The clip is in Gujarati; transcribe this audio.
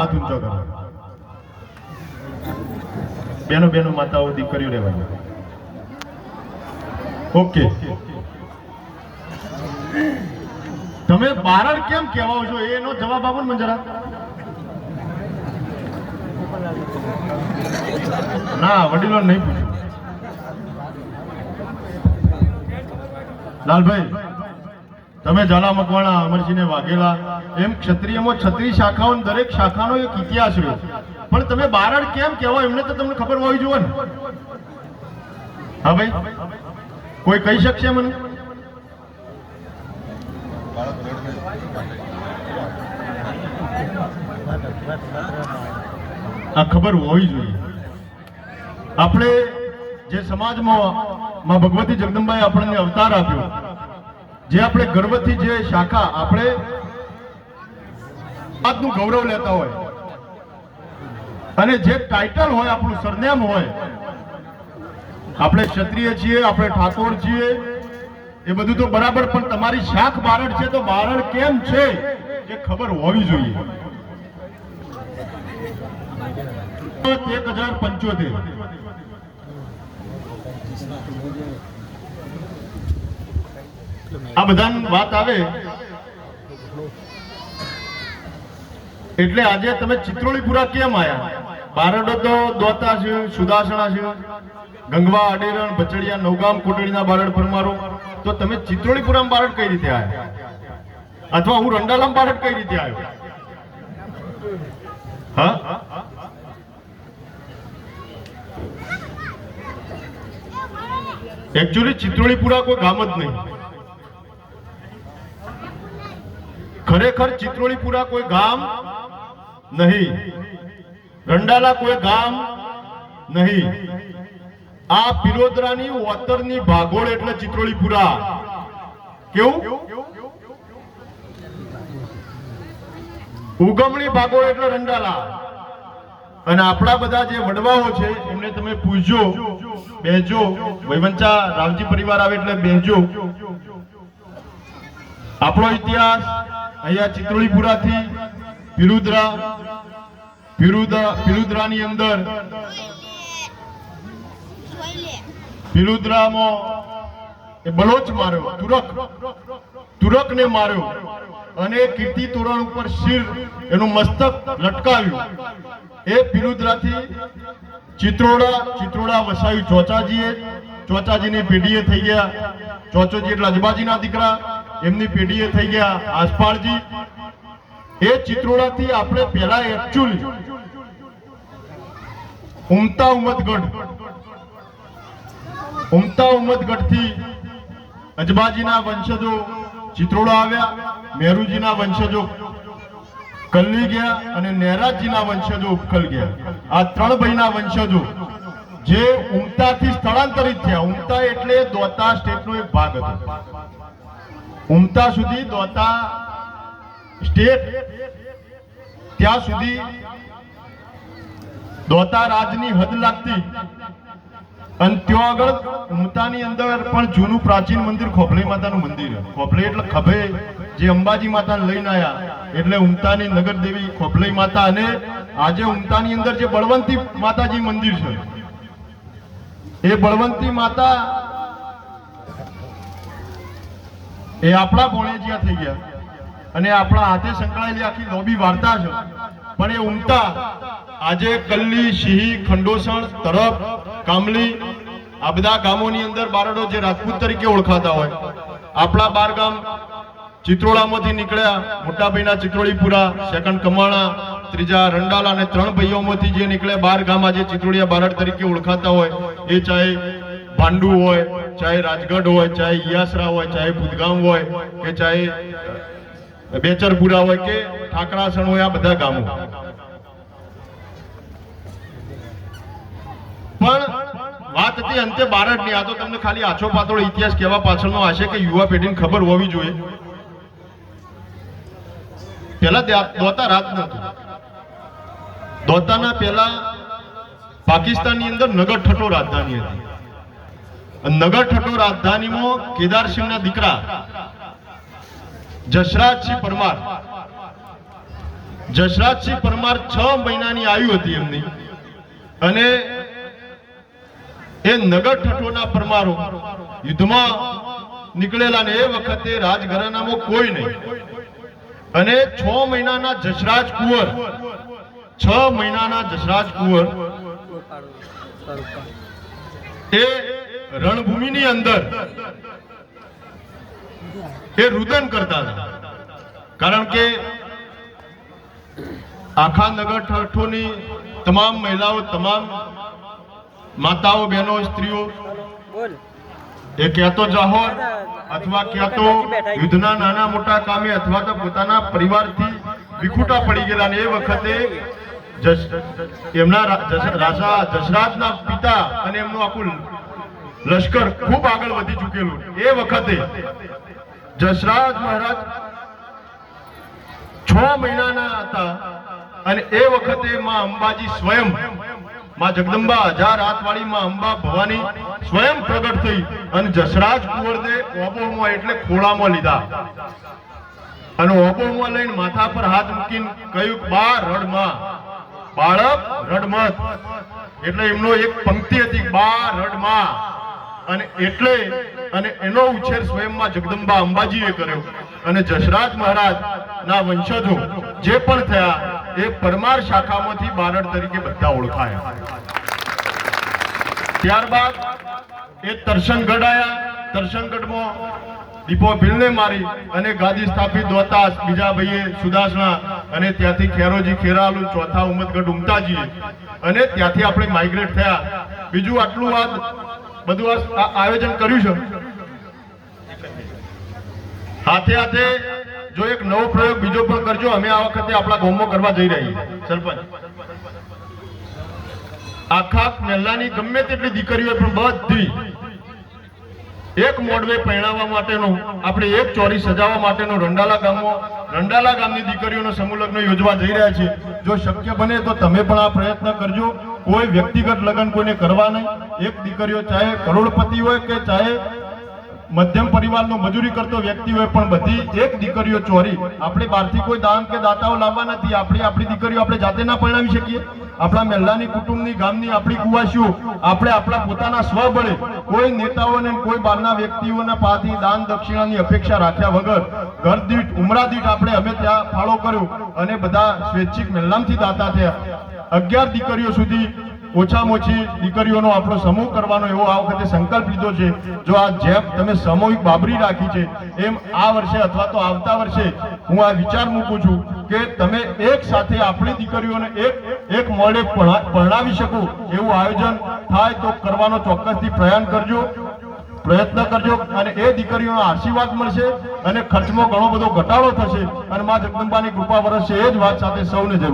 હાથ ઊંચો કરો. બેનો બેનો માતાઓ, દીકરીઓ રહેવાની. ઓકે. તમે બારણ કેમ કહેવાઓ છો? એનો જવાબ આપો ને જરા. ના વડીલો નહીં પૂછ્યું લાલભાઈ. તમે ઝાલા મકવાણા અમરસિંહને વાઘેલા, એમ ક્ષત્રિયમાં છત્રી શાખાઓ દરેક શાખાનો એક ઇતિહાસ રહ્યો. પણ તમે બારડ કેમ કહેવા એમને તો તમને ખબર હોવી જોઈએ ને. હા ભાઈ? કોઈ કહી શકશે મને? આ ખબર હોવી જોઈએ. આપણે જે સમાજમાં, માં ભગવતી જગદંબાએ આપણને અવતાર આપ્યો જે આપણે ગર્વથી જે શાખા આપણે આજનું ગૌરવ લેતા હોય અને જે ટાઇટલ હોય, આપણું સરનામ હોય, આપણે ક્ષત્રિય છીએ, આપણે ઠાકોર છીએ, એ બધું તો બરાબર, પણ તમારી શાખ બારણ છે તો બારણ કેમ છે એ ખબર હોવી જોઈએ. એક હજાર પંચોતેર. આ બધાની વાત આવે? એટલે આજે તમે ચિત્રોળીપુરા કેમ આવ્યા બારડો તો દોતા છે, સુદાસણા છે, ગંગવા, અડેરણ, ભચડિયા, નવગામ, કોટડીના બારડ પરમારો. તો તમે ચિત્રોલીપુરામાં બારડ કઈ રીતે આવ્યા અથવા હું રંડાલામ બારડ કઈ રીતે આવ્યો હા? એકચ્યુઅલી ચિત્રોળીપુરા કોઈ ગામ જ નહીં. ખરેખર ચિત્રોળીપુરા કોઈ ગામ નહીં. રંડાલા કોઈ ગામ નહીં. આ પિલોદરાની ઓતરની ભાગોળ એટલે ચિત્રોળીપુરા કેવું? ઉગમણી ભાગોળ એટલે રંડાલા. અને આપણા બધા જે વડવાઓ છે, એમને તમે પૂછજો, બેજો. વૈવંચા રાવજી પરિવાર આવે એટલે બેજો. આપણો ઇતિહાસ અહીંયા ચિત્રોલીપુરાથી પિરુદ્રા પિરુદા પિરુદ્રાની અંદર પિરુદ્રામાં એ બલોચ માર્યો, તુરક, તુરકને માર્યો અને કીર્તિ તોરણ ઉપર શિર એનું મસ્તક લટકાવ્યું. એ પિરુદ્રાથી ચિત્રોડા ચિત્રોડા વસાવ્યું ચોચાજીએ, ચોચાજીની પેઢીએ થઈ ગયા. ચોચોજી એટલે અજબાજીના દીકરા એમની પેઢીએ થઈ ગયા આસપાળજી. એ ચિત્રોડાથી આપણે પહેલા એકચ્યુઅલી ઉમતા ઉમદગઢ. ઉમતા ઉમદગઢથી અજબાજીના વંશજો ચિત્રોડા આવ્યા મેરુજીના વંશજો કલ્લી ગયા અને નહેરાજીના વંશજો ઉપખલ ગયા. આ ત્રણ ભાઈના વંશજો જે ઉમતાથી સ્થળાંતરિત થયા. ઉમતા એટલે દોતા સ્ટેટનો એક ભાગ હતો. ઉમતા સુધી દોતા સ્ટેટ, ત્યાં સુધી દોતા રાજની હદ લાગતી. અને ત્યાં આગળ ઉમતાની અંદર પણ જૂનું પ્રાચીન મંદિર ખોપલી માતાનું મંદિર. ખોપલી એટલે ખભે, જે અંબાજી માતાને લઈને આવ્યા એટલે ઉમતાની નગર દેવી ખોપલી માતા અને આજે ઉમતાની અંદર જે બળવંતી માતાજી મંદિર છે. એ બળવંતી માતા એ આપણા ભોણેજિયા થઈ ગયા. અને આપણા હાથે સંકળાયેલી આખી લોબી વાર્તા છે. પણ એ ઉમતા આજે કલ્લી સિંહી ખંડોસણ, તરફ, કામલી, આ બધા ગામોની અંદર બારડો જે રાજપૂત તરીકે ઓળખાતા હોય. આપણા બાર ગામ ચિત્રોડામાંથી નીકળ્યા મોટા ભાઈના ચિત્રોડીપુરા સેકન્ડ કમાણા, ત્રીજા રંડાલા અને ત્રણ ભાઈઓમાંથી જે નીકળ્યા, બાર ગામ આજે ચિત્રોડિયા બારડ તરીકે ઓળખાતા હોય. એ ચાહે ભાંડુ હોય ચાહે રાજગઢ હોય, ચાહે યાસરા હોય, ચાહે ભૂતગામ હોય, કે ચાહે બેચરપુરા હોય, કે ઠાકરાસણ હોય, આ બધા ગામો. પણ વાત હતી અંતે બારડની, આ તો તમને ખાલી આછો પાતળો ઇતિહાસ કહેવા પાછળનો આશે કે યુવા પેઢીને ખબર હોવી જોઈએ. પહેલા દોતા રાત નતું દોતાના પહેલા પાકિસ્તાનની અંદર નગર ઠઠો રાજધાની હતી. નગર ઠઠો રાજધાનીમાં કેદારસિંહના દીકરા જશરાજસિંહ પરમાર. જશરાજસિંહ પરમાર છ મહિનાની આયુ હતી એમની. અને એ નગર ઠઠોના પરમારો યુદ્ધમાં નીકળેલા ને એ વખતે રાજઘરાનામાં કોઈ નહીં. અને છ મહિનાના જશરાજ કુંવર, છ મહિનાના જશરાજ કુંવર એ રણભૂમિની અંદર એ રુદન કરતા હતા. કારણ કે આખા નગર ઠઠોની તમામ મહિલાઓ તમામ માતાઓ બહેનો સ્ત્રીઓ એ ક્યાં તો જાહોર અથવા ક્યાં તો યુદ્ધના નાના મોટા કામે અથવા તો પોતાના પરિવારથી વિખૂટા પડી ગયેલા ને એ વખતે એમના રાજા દશરાજના પિતા અને એમનું આખું લશ્કર ખૂબ આગળ વધી ચૂકેલું એ વખતે જસરાજ મહારાજ છ મહિનાના હતા અને એ વખતે માં અંબાજી સ્વયં, માં જગદંબા હજાર હાથવાળી માં અંબા ભવાની સ્વયં પ્રગટ થઈ અને જસરાજ કુંવરને ઓબોમાં એટલે ખોળામાં લીધા. અને ઓબોમાં લઈને માથા પર હાથ મૂકીને કહ્યું, બા રડમાં બાળક રડમત એટલે એમનો એક પંક્તિ હતી, બા રડમાં અને એટલે અને એનો ઉછેર સ્વયંમાં જગદંબા અંબાજીએ કર્યો. અને જશરાજ મહારાજ ના વંશજો જે પણ થયા, એ પરમાર શાખામાંથી બારડ તરીકે બધા ઓળખાયા. ત્યારબાદ એ તરસંગઢ આવ્યા તરસંગઢમાં દીપો ભીલને મારી અને ગાદી સ્થાપિત દોતાસ બીજા ભાઈએ સુદાસણા અને ત્યાંથી ખેરોજી, ખેરાલુ, ચોથા ઉમદગઢ ઉમતાજીએ. અને ત્યાંથી આપણે માઇગ્રેટ થયા. બીજું આટલું વાત બધું આ- આયોજન કર્યું છે. હાથે હાથે જો એક નવો પ્રયોગ બીજો પણ કરજો, અમે આ વખતે આપણા ગામમાં કરવા જઈ રહી સરપંચ. આખા મહેલાની ગમે તેટલી દીકરીઓ પણ બધી એક મોડવે પહેણાવવા માટેનો, આપણે એક ચોરી સજાવવા માટેનો રંડાલા ગામમાં રંડાલા ગામની દીકરીઓનો સમૂહ યોજવા જઈ રહ્યા છે જો શક્ય બને તો તમે પણ આ પ્રયત્ન કરજો. કોઈ વ્યક્તિગત લગ્ન કોઈને કરવા નહીં. એક દીકરીઓ ચાહે કરોડપતિ હોય કે ચાહે મધ્યમ પરિવારનો મજૂરી કરતો વ્યક્તિ હોય પણ બધી એક દીકરીઓ ચોરી. આપણે બહારથી કોઈ દાન કે દાતાઓ લાવવા નથી. આપણે આપણી દીકરીઓ આપણે જાતે ના પરણાવી શકીએ. આપણા મહેલાની, કુટુંબની, ગામની, આપણી કુવાસીઓ આપણે આપણા પોતાના સ્વબળે કોઈ નેતાઓને કોઈ બહારના વ્યક્તિઓના પાથી, દાન, દક્ષિણાની અપેક્ષા રાખ્યા વગર ઘર દીઠ, ઉમરા દીઠ આપણે અમે ત્યાં ફાળો કર્યો અને બધા સ્વૈચ્છિક મહેલામથી દાતા થયા. અગિયાર દીકરીઓ સુધી ઓછામાં ઓછી દીકરીઓનો આપણો સમૂહ કરવાનો એવો આ વખતે સંકલ્પ લીધો છે. જો આ જેમ તમે સામૂહિક બાબરી રાખી છે, એમ આ વર્ષે અથવા તો આવતા વર્ષે હું આ વિચાર મૂકું છું કે તમે એક સાથે આપણી દીકરીઓને એક એક મોડે પરણા- પરણાવી શકો એવું આયોજન થાય તો કરવાનો ચોક્કસથી પ્રયાણ કરજો, પ્રયત્ન કરજો અને એ દીકરીઓનો આશીર્વાદ મળશે અને ખર્ચમાં ઘણો બધો ઘટાડો થશે. અને મા જગદંબાની કૃપા વરસશે. એ જ વાત સાથે સૌને જય